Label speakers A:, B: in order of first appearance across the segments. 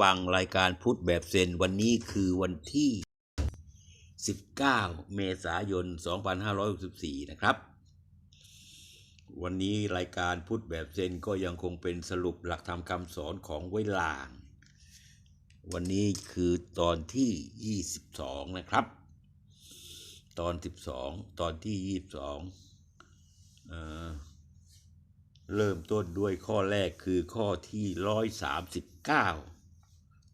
A: ฟังรายการพุทธแบบเซนวันนี้คือวันที่ 19 เมษายน 2564 นะครับ วันนี้รายการพุทธแบบเซนก็ยังคงเป็นสรุปหลักธรรมคำสอนของไว้ลาง วันนี้คือตอนที่ 22 นะครับ ตอน 12 ตอนที่ 22เเริ่มต้นด้วยข้อแรกคือข้อที่ 139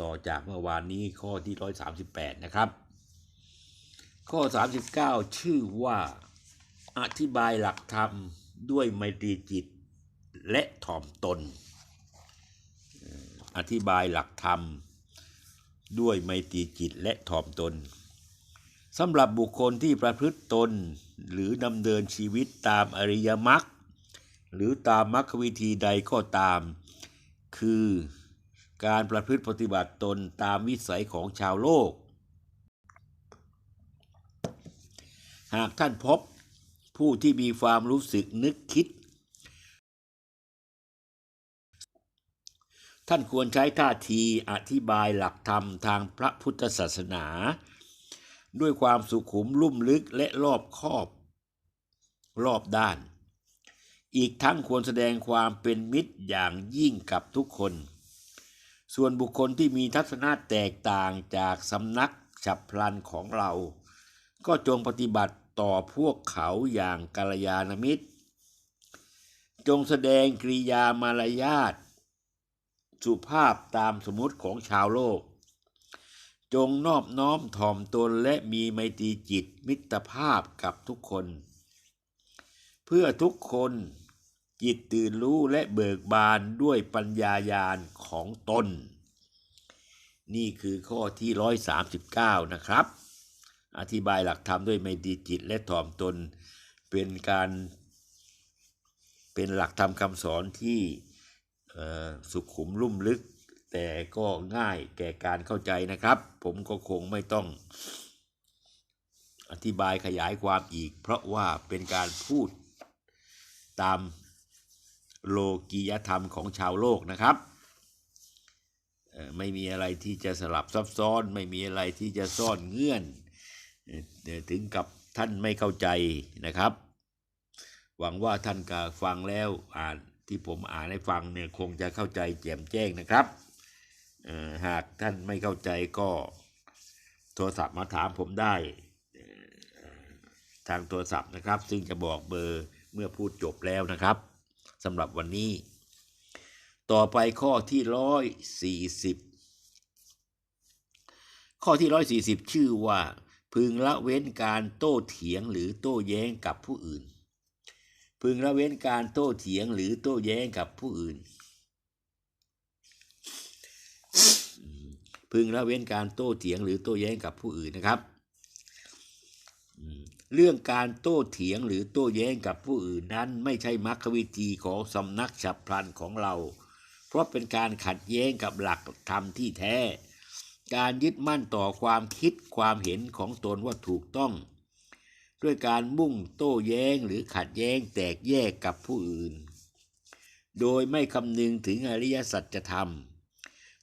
A: ต่อจากเมื่อวานนี้ข้อที่ 138 นะครับ ข้อ 39 ชื่อว่าอธิบายหลักธรรมด้วยไมตรีจิตและถ่อมตนเอ่ออธิบายหลักธรรม ด้วยไมตรีจิตและถ่อมตนสำหรับบุคคลที่ประพฤติตนหรือดำเนินชีวิตตามอริยมรรคหรือตามมรรควิธีใดก็ตาม คือ การประพฤติปฏิบัติตนตามวิสัยของชาวโลก หากท่านพบผู้ที่มีความรู้สึกนึกคิด ท่านควรใช้ท่าทีอธิบายหลักธรรมทางพระพุทธศาสนา ด้วยความสุขุมลุ่มลึกและรอบคอบ รอบด้าน อีกทั้งควรแสดงความเป็นมิตรอย่างยิ่งกับทุกคน ส่วนบุคคลที่มีทัศนะแตกต่างจากสำนักฉับพลันของเรา ก็จงปฏิบัติต่อพวกเขาอย่างกัลยาณมิตร จงแสดงกริยามารยาทสุภาพตามสมมติของชาวโลก จงนอบน้อมถ่อมตนและมีไมตรีจิตมิตรภาพกับทุกคน เพื่อทุกคน จิตตื่นรู้และเบิกบานด้วยปัญญายาณของตน นี่คือข้อที่ 139 นะครับ อธิบายหลักธรรมด้วยไมตรีจิตและถ่อมตน เป็นการเป็นหลักธรรมคำสอนที่สุขุมลุ่มลึก แต่ก็ง่ายแก่การเข้าใจนะครับ ผมก็คงไม่ต้องอธิบายขยายความอีก เพราะว่าเป็นการพูดตาม โลกียธรรมของชาวโลกนะครับไม่มีอะไรที่จะสลับซับซ้อน ไม่มีอะไรที่จะซ่อนเงื่อน ถึงกับท่านไม่เข้าใจนะครับ หวังว่าท่านกาฟังแล้วอ่านที่ผมอ่านให้ฟังเนี่ยคงจะเข้าใจแจ่มแจ้งนะครับหากท่านไม่เข้าใจก็โทรศัพท์มาถามผมได้ทางโทรศัพท์นะครับ ซึ่งจะบอกเบอร์เมื่อพูดจบแล้วนะครับ สำหรับวันนี้ ต่อไปข้อที่ร้อยสี่สิบข้อที่ร้อยสี่สิบชื่อว่า พึงละเว้นการโต้เถียงหรือโต้แย้งกับผู้อื่น พึงละเว้นการโต้เถียงหรือโต้แย้งกับผู้อื่น พึงละเว้นการโต้เถียงหรือโต้แย้งกับผู้อื่นนะครับ เรื่องการโต้เถียงหรือโต้แย้งกับผู้อื่นนั้นไม่ใช่มรรควิธีของสำนักฉับพลันของเรา เพราะเป็นการขัดแย้งกับหลักธรรมที่แท้ การยึดมั่นต่อความคิดความเห็นของตนว่าถูกต้อง ด้วยการมุ่งโต้แย้งหรือขัดแย้งแตกแยกกับผู้อื่น โดยไม่คำนึงถึงอริยสัจธรรม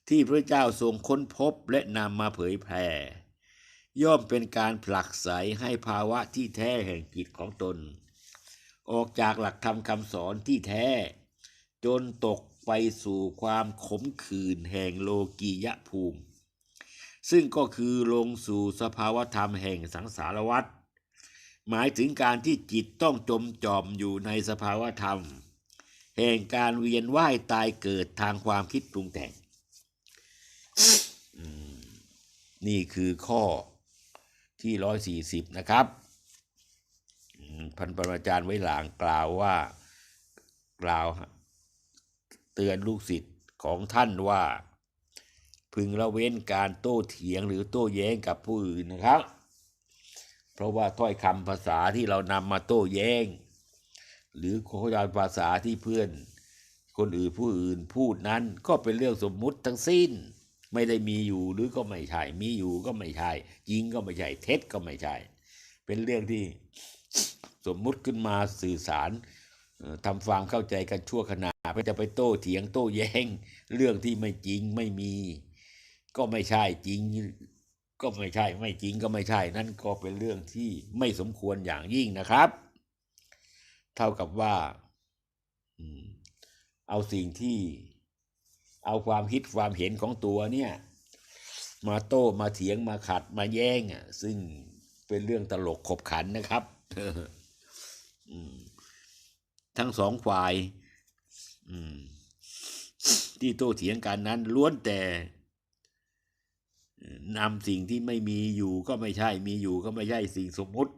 A: ที่พระเจ้าทรงค้นพบและนำมาเผยแผ่ ย่อมเป็นการผลักไสให้ภาวะที่แท้แห่งจิตของตน ออกจากหลักธรรมคำสอนที่แท้ จนตกไปสู่ความขมขื่นแห่งโลกียภูมิ ซึ่งก็คือลงสู่สภาวธรรมแห่งสังสารวัฏหมายถึงการที่จิตต้องจมจอมอยู่ในสภาวธรรม แห่งการเวียนว่ายตายเกิดทางความคิดปรุงแต่ง นี่คือข้อ ที่ร้อยสี่สิบนะครับพันปรมาจารย์ไว้หลางกล่าวว่ากล่าวเตือนลูกศิษย์ของท่านว่า พึงละเว้นการโต้เถียงหรือโต้แย้งกับผู้อื่นนะครับ เพราะว่าถ้อยคำภาษาที่เรานำมาโต้แย้ง หรือโคจรภาษาที่เพื่อน คนอื่นผู้อื่นพูดนั้นก็เป็นเรื่องสมมุติทั้งสิ้น ไม่ได้มีอยู่หรือก็ไม่ใช่ มีอยู่ก็ไม่ใช่จริงก็ไม่ใช่ เท็จก็ไม่ใช่ เป็นเรื่องที่สมมุติขึ้นมาสื่อสารทำความเข้าใจกันชั่วขณะเพื่อจะไปโต้เถียงโต้แย้ง เรื่องที่ไม่จริงไม่มี ก็ไม่ใช่จริง ก็ไม่ใช่ ไม่จริงก็ไม่ใช่ นั่นก็เป็นเรื่องที่ไม่สมควรอย่างยิ่งนะครับ เท่ากับว่าเอาสิ่งที่ เอาความคิดความเห็นของตัวเนี่ย มาโต้มาเถียงมาขัดมาแย้งอะ ซึ่งเป็นเรื่องตลกขบขันนะครับทั้งสองฝ่ายที่โต้เถียงกันนั้น ล้วนแต่นำสิ่งที่ไม่มีอยู่ก็ไม่ใช่ มีอยู่ก็ไม่ใช่สิ่งสมมุติ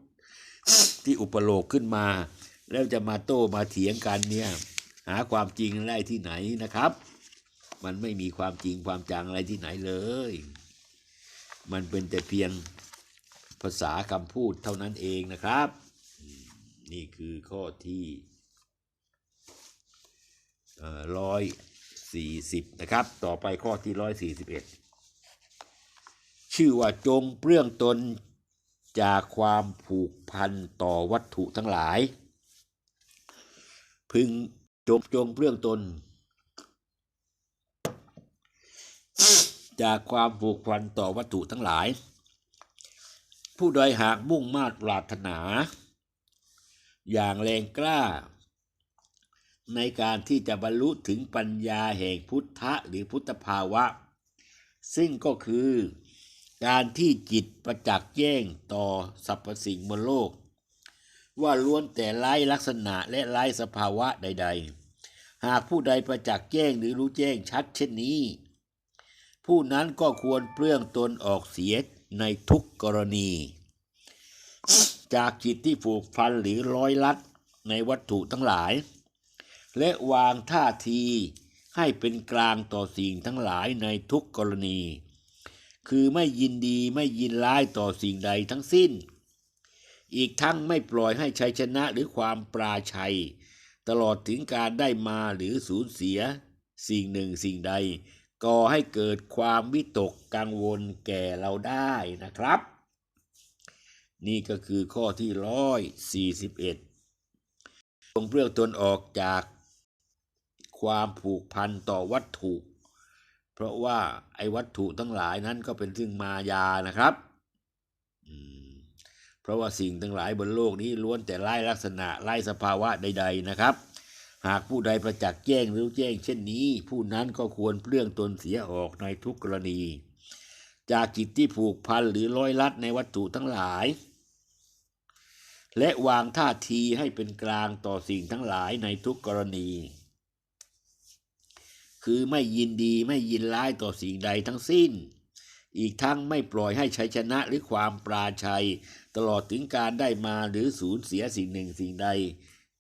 A: ที่อุปโลกขึ้นมา แล้วจะมาโต้มาเถียงกันเนี่ย หาความจริงได้ที่ไหนนะครับ มันไม่มีความจริงความจังอะไรที่ไหนเลย มันเป็นแต่เพียงภาษาคำพูดเท่านั้นเองนะครับ นี่คือข้อที่ร้อยสี่สิบนะครับ ต่อไปข้อที่ร้อยสี่สิบเอ็ดชื่อว่าจงเปลื้องตนจากความผูกพันต่อวัตถุทั้งหลาย พึงจงจงเปลื้องตน จากความผูกพันต่อวัตถุทั้งหลาย ผู้ใดหากมุ่งมาตรปรารถนา อย่างแรงกล้า ในการที่จะบรรลุถึงปัญญาแห่งพุทธะหรือพุทธภาวะ ซึ่งก็คือการที่จิตประจักษ์แจ้งต่อสรรพสิ่งบนโลก ว่าล้วนแต่ไร้ลักษณะและไร้สภาวะใด ๆ หากผู้ใดประจักษ์แจ้งหรือรู้แจ้งชัดเช่นนี้ ผู้นั้นก็ควรเปลื้องตนออกเสียในทุกกรณี จากจิตที่ผูกพันหรือร้อยลัดในวัตถุทั้งหลาย และวางท่าทีให้เป็นกลางต่อสิ่งทั้งหลายในทุกกรณี คือไม่ยินดีไม่ยินร้ายต่อสิ่งใดทั้งสิ้น อีกทั้งไม่ปล่อยให้ชัยชนะหรือความปราชัย ตลอดถึงการได้มาหรือสูญเสีย สิ่งหนึ่งสิ่งใด ก่อให้เกิดความวิตกกังวลแก่เราได้นะครับ นี่ก็คือข้อที่ร้อยสี่สิบเอ็ดจงเปลืองตนออกจากความผูกพันต่อวัตถุ เพราะว่าไอ้วัตถุทั้งหลายนั้นก็เป็นซึ่งมายานะครับเพราะว่าสิ่งทั้งหลายบนโลกนี้ล้วนแต่ไล่ลักษณะไล่สภาวะใด ๆนะครับ หากผู้ใดประจักษ์แจ้งหรือแจ้งเช่นนี้ ผู้นั้นก็ควรเปลื้องตนเสียออกในทุกกรณี จากจิตที่ผูกพันหรือร้อยลัดในวัตถุทั้งหลาย และวางท่าทีให้เป็นกลางต่อสิ่งทั้งหลายในทุกกรณี คือไม่ยินดีไม่ยินร้ายต่อสิ่งใดทั้งสิ้น อีกทั้งไม่ปล่อยให้ชัยชนะหรือความปราชัย ตลอดถึงการได้มาหรือสูญเสียสิ่งหนึ่งสิ่งใด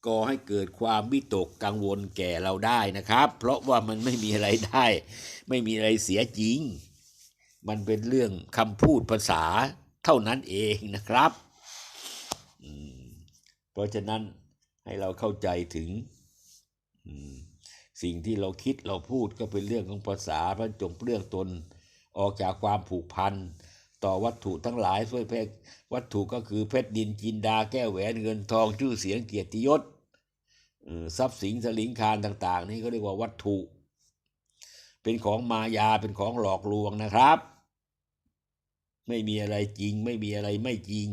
A: ก่อให้เกิดความวิตกกังวลแก่เราได้นะครับ เพราะว่ามันไม่มีอะไรได้ ไม่มีอะไรเสียจริง มันเป็นเรื่องคำพูดภาษาเท่านั้นเองนะครับ เพราะฉะนั้นให้เราเข้าใจถึงสิ่งที่เราคิดเราพูดก็เป็นเรื่องของภาษาพระจงเปลื้องตนออกจากความผูกพันต่อวัตถุทั้งหลายช่วยเพชรวัตถุก็คือเพชรดินจินดาแก้วแหวนเงินทองชื่อเสียงเกียรติยศ ทรัพย์สินสลิงคารต่าง ๆ นี่ก็เรียกว่าวัตถุ เป็นของมายาเป็นของหลอกลวงนะครับ ไม่มีอะไรจริง ไม่มีอะไรไม่จริง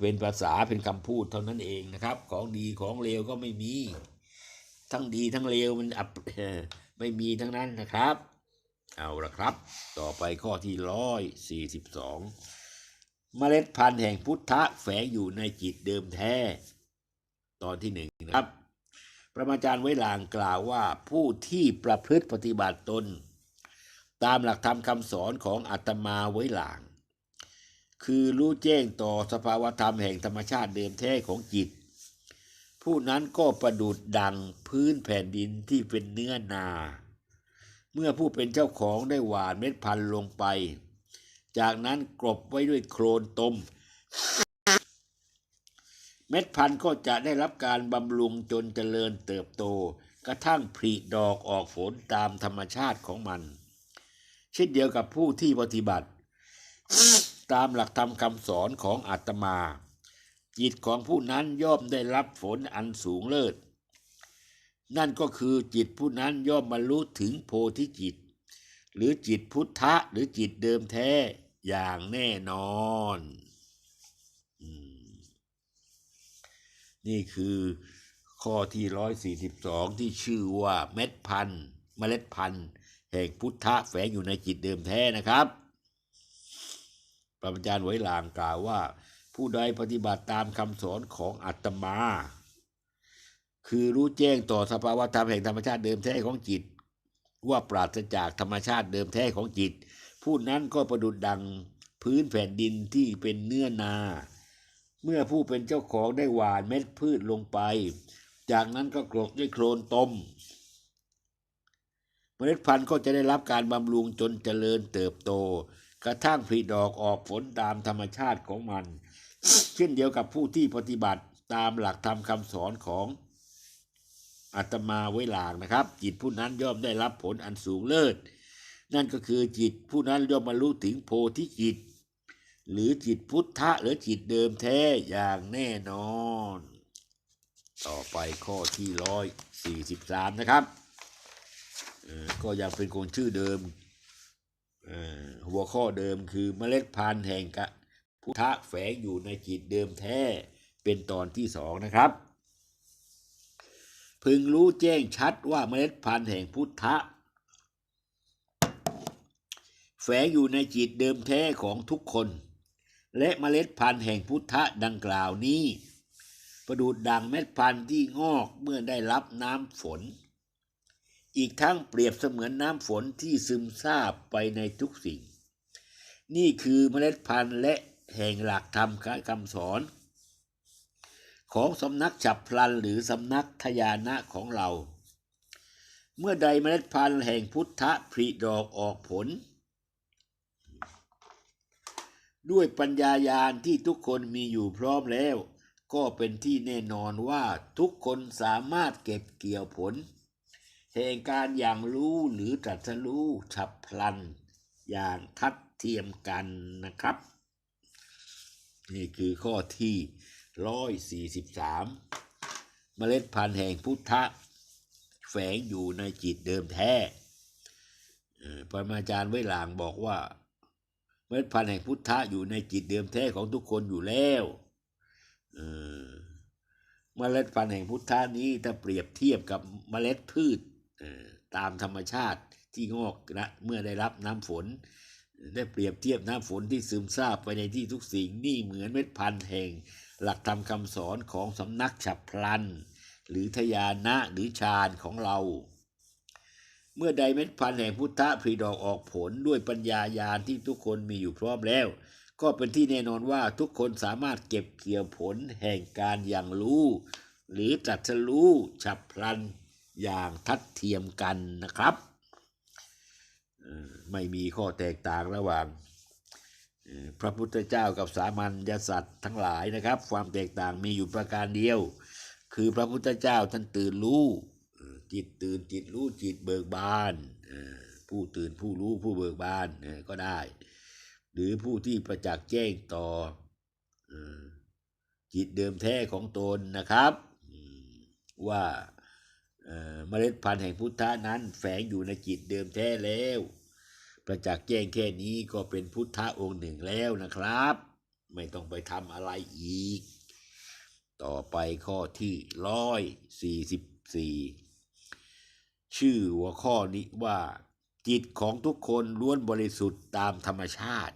A: เป็นภาษาเป็นคำพูดเท่านั้นเองนะครับ ของดีของเลวก็ไม่มี ทั้งดีทั้งเลวมันอับไม่มีทั้งนั้นนะครับ เอาละครับ ต่อไปข้อที่ร้อยสี่สิบสองเมล็ดพันธุ์แห่งพุทธะแฝงอยู่ในจิตเดิมแท้ ตอนที่หนึ่งนะครับพระอาจารย์ไว้ลางกล่าวว่าผู้ที่ประพฤติปฏิบัติตน ตามหลักธรรมคำสอนของอาตมาไว้หลาง คือรู้แจ้งต่อสภาวธรรมแห่งธรรมชาติเดิมแท้ของจิต ผู้นั้นก็ประดุดดังพื้นแผ่นดินที่เป็นเนื้อนา เมื่อผู้เป็นเจ้าของได้หว่านเม็ดพันธุ์ลงไป จากนั้นกลบไว้ด้วยโคลนตม เม็ดพันธุ์ก็จะได้รับการบำรุงจนเจริญเติบโต กระทั่งผลิดอกออกผลตามธรรมชาติของมัน เช่นเดียวกับผู้ที่ปฏิบัติ ตามหลักธรรมคำสอนของอาตมา จิตของผู้นั้นย่อมได้รับผลอันสูงเลิศ นั่นก็คือจิตผู้นั้นย่อมบรรลุถึงโพธิจิต หรือจิตพุทธะหรือจิตเดิมแท้อย่างแน่นอนอืม นี่คือข้อที่ร้อยสี่สิบสองที่ชื่อว่าเม็ดพันธุ์เมล็ดพันธุ์แห่งพุทธะแฝงอยู่ในจิตเดิมแท้นะครับพระอาจารย์ไว้ลางกล่าวว่า ผู้ใดปฏิบัติตามคำสอนของอัตมา คือรู้แจ้งต่อสภาวะธรรมแห่งธรรมชาติเดิมแท้ของจิต ว่าปราศจากธรรมชาติเดิมแท้ของจิต ผู้นั้นก็ประดุดดังพื้นแผ่นดินที่เป็นเนื้อนา เมื่อผู้เป็นเจ้าของได้หว่านเม็ดพืชลงไป จากนั้นก็กรกด้วยโคลนต้มเมล็ดพันธุ์ก็จะได้รับการบำรุงจนเจริญเติบโต กระทั่งผลิดอกออกผลตามธรรมชาติของมัน เช่นเดียวกับผู้ที่ปฏิบัติตามหลักธรรมคำสอนของอาตมาไว้หลางนะครับ จิตผู้นั้นย่อมได้รับผลอันสูงเลิศ นั่นก็คือจิตผู้นั้นย่อมบรรลุถึงโพธิจิต หรือจิตพุทธะหรือจิตเดิมแท้อย่างแน่นอน ต่อไปข้อที่ร้อยสี่สิบสามนะครับก็ยังเป็นคนชื่อเดิมหัวข้อเดิมคือเมล็ดพันธุ์แห่งกะพุทธะแฝงอยู่ในจิตเดิมแท้เป็นตอนที่สองนะครับ พึงรู้แจ้งชัดว่าเมล็ดพันธุ์แห่งพุทธะแฝงอยู่ในจิตเดิมแท้ของทุกคน และเมล็ดพันธุ์แห่งพุทธะดังกล่าวนี้ ประดุดดังเม็ดพันธุ์ที่งอกเมื่อได้รับน้ำฝน อีกทั้งเปรียบเสมือนน้ำฝนที่ซึมซาบไปในทุกสิ่ง นี่คือเมล็ดพันธุ์และแห่งหลักธรรมคำสอน ของสำนักฉับพลันหรือสำนักทยานะของเรา เมื่อใดเมล็ดพันธุ์แห่งพุทธะผลิดอกออกผล ด้วยปัญญายาณที่ทุกคนมีอยู่พร้อมแล้ว ก็เป็นที่แน่นอนว่าทุกคนสามารถเก็บเกี่ยวผลแห่งการอย่างรู้หรือตรัสรู้ฉับพลัน อย่างทัดเทียมกันนะครับ นี่คือข้อที่ร้อยสี่สิบสามเมล็ดพันธุ์แห่งพุทธะแฝงอยู่ในจิตเดิมแท้เอ่อปรมาจารย์ไว้หลางบอกว่า เมล็ดพันธุ์แห่งพุทธะอยู่ในจิตเดิมแท้ของทุกคนอยู่แล้วเมล็ดพันธุ์แห่งพุทธะนี้ถ้าเปรียบเทียบกับเมล็ดพืชตามธรรมชาติที่งอกนะเมื่อได้รับน้ำฝน ได้เปรียบเทียบน้ำฝนที่ซึมซาบไปในที่ทุกสิ่งนี่เหมือนเม็ดพันธุ์แห่ง หลักธรรมคำสอนของสำนักฉับพลัน หรือทยานะหรือฌานของเรา เมื่อใดเม็ดพันธุ์แห่งพุทธะผลิดอกออกผลด้วยปัญญาญาณที่ทุกคนมีอยู่พร้อมแล้ว ก็เป็นที่แน่นอนว่าทุกคนสามารถเก็บเกี่ยวผลแห่งการอย่างรู้ หรือตรัสรู้ฉับพลันอย่างทัดเทียมกันนะครับ ไม่มีข้อแตกต่างระหว่างพระพุทธเจ้ากับสามัญญสัตว์ทั้งหลายนะครับ ความแตกต่างมีอยู่ประการเดียว คือพระพุทธเจ้าท่านตื่นรู้ จิตตื่นจิตรู้จิตเบิกบานผู้ตื่นผู้รู้ผู้เบิกบานก็ได้ หรือผู้ที่ประจักษ์แจ้งต่อจิตเดิมแท้ของตนนะครับ ว่าเอ่อเมล็ดพันธุ์แห่งพุทธะนั้นแฝงอยู่ในจิตเดิมแท้แล้ว ประจักษ์แจ้งแค่นี้ก็เป็นพุทธะองค์หนึ่งแล้วนะครับ ไม่ต้องไปทำอะไรอีก ต่อไปข้อที่ร้อยสี่สิบสี่ ชื่อหัวข้อนี้ว่า จิตของทุกคนล้วนบริสุทธิ์ตามธรรมชาติ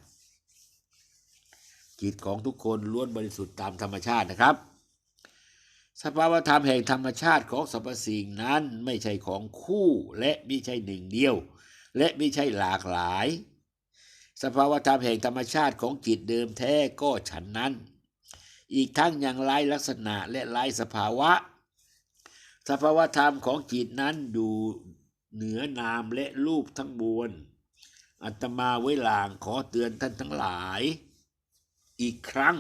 A: จิตของทุกคนล้วนบริสุทธิ์ตามธรรมชาตินะครับ สภาวธรรมแห่งธรรมชาติของสรรพสิ่งนั้นไม่ใช่ของคู่และไม่ใช่หนึ่งเดียว และไม่ใช่หลากหลาย สภาวธรรมแห่งธรรมชาติของจิตเดิมแท้ก็ฉันนั้น อีกทั้งยังไร้ลักษณะและไร้สภาวะ สภาวธรรมของจิตนั้นอยู่เหนือนามและรูปทั้งมวลอัตมาไว้ลางขอเตือนท่านทั้งหลาย อีกครั้ง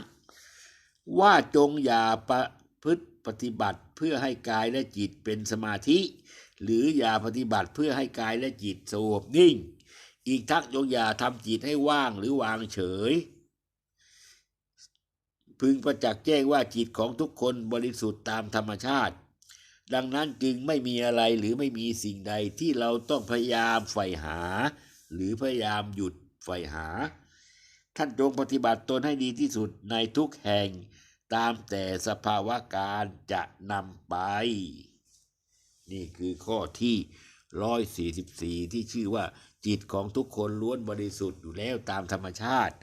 A: ว่าจงอย่าประพฤติปฏิบัติเพื่อให้กายและจิตเป็นสมาธิ หรืออย่าปฏิบัติเพื่อให้กายและจิตสงบนิ่ง อีกทั้งจงอย่าทำจิตให้ว่างหรือวางเฉย พึงประจักษ์แจ้งว่าจิตของทุกคนบริสุทธิ์ตามธรรมชาติ ดังนั้นจึงไม่มีอะไรหรือไม่มีสิ่งใดที่เราต้องพยายามใฝ่หา หรือพยายามหยุดใฝ่หา ท่านจงปฏิบัติตนให้ดีที่สุดในทุกแห่ง ตามแต่สภาวะการจะนำไป นี่คือข้อที่ร้อยสี่สิบสี่ที่ชื่อว่าจิตของทุกคนล้วนบริสุทธิ์อยู่แล้วตามธรรมชาติ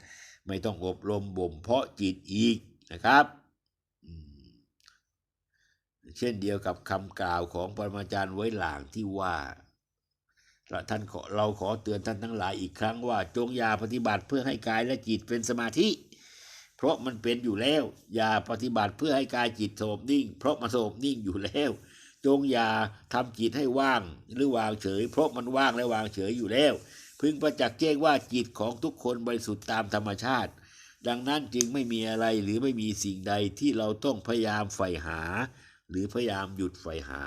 A: ไม่ต้องอบรมบ่มเพาะจิตอีกนะครับ เช่นเดียวกับคำกล่าวของปรมาจารย์ไว้หลางที่ว่าท่านขอเราขอเตือนท่านทั้งหลายอีกครั้งว่า จงอย่าปฏิบัติเพื่อให้กายและจิตเป็นสมาธิ เพราะมันเป็นอยู่แล้ว อย่าปฏิบัติเพื่อให้กายจิตสงบนิ่ง เพราะมันสงบนิ่งอยู่แล้ว จงอย่าทำจิตให้ว่างหรือวางเฉย เพราะมันว่างและวางเฉยอยู่แล้ว พึงประจักษ์แจ้งว่าจิตของทุกคนบริสุทธิ์ตามธรรมชาติ ดังนั้นจึงไม่มีอะไรหรือไม่มีสิ่งใดที่เราต้องพยายามใฝ่หา หรือพยายามหยุดใฝ่หา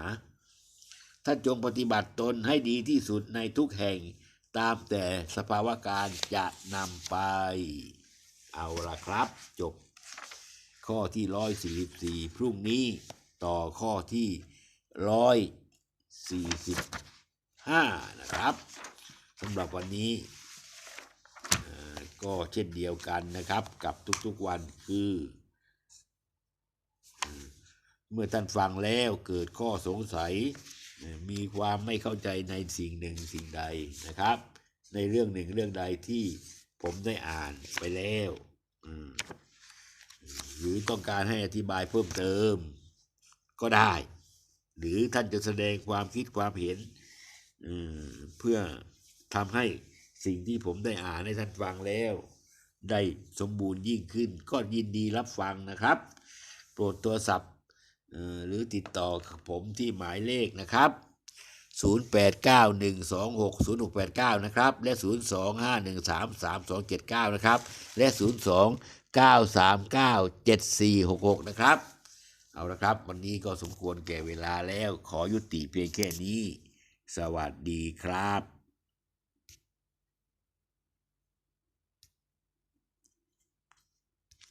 A: ท่านจงปฏิบัติตนให้ดีที่สุดในทุกแห่งตามแต่สภาวะการจะนำไป เอาละครับ จบ ข้อที่ร้อยสี่สิบสี่พรุ่งนี้ต่อข้อที่ร้อยสี่สิบห้านะครับสำหรับวันนี้ก็เช่นเดียวกันนะครับกับทุกๆวันคือ เมื่อท่านฟังแล้วเกิดข้อสงสัย มีความไม่เข้าใจในสิ่งหนึ่งสิ่งใดนะครับ ในเรื่องหนึ่งเรื่องใดที่ผมได้อ่านไปแล้วหรือต้องการให้อธิบายเพิ่มเติมก็ได้ หรือท่านจะแสดงความคิดความเห็นเพื่อทำให้สิ่งที่ผมได้อ่านให้ท่านฟังแล้ว ได้สมบูรณ์ยิ่งขึ้น ก็ยินดีรับฟังนะครับ โปรดโทรศัพท์ หรือติดต่อกับผมที่หมายเลขนะครับ 0891260689 นะครับ และ 025133279 นะครับ และ 029397466 นะครับ เอาละครับ วันนี้ก็สมควรแก่เวลาแล้วขอยุติเพียงแค่นี้ สวัสดีครับ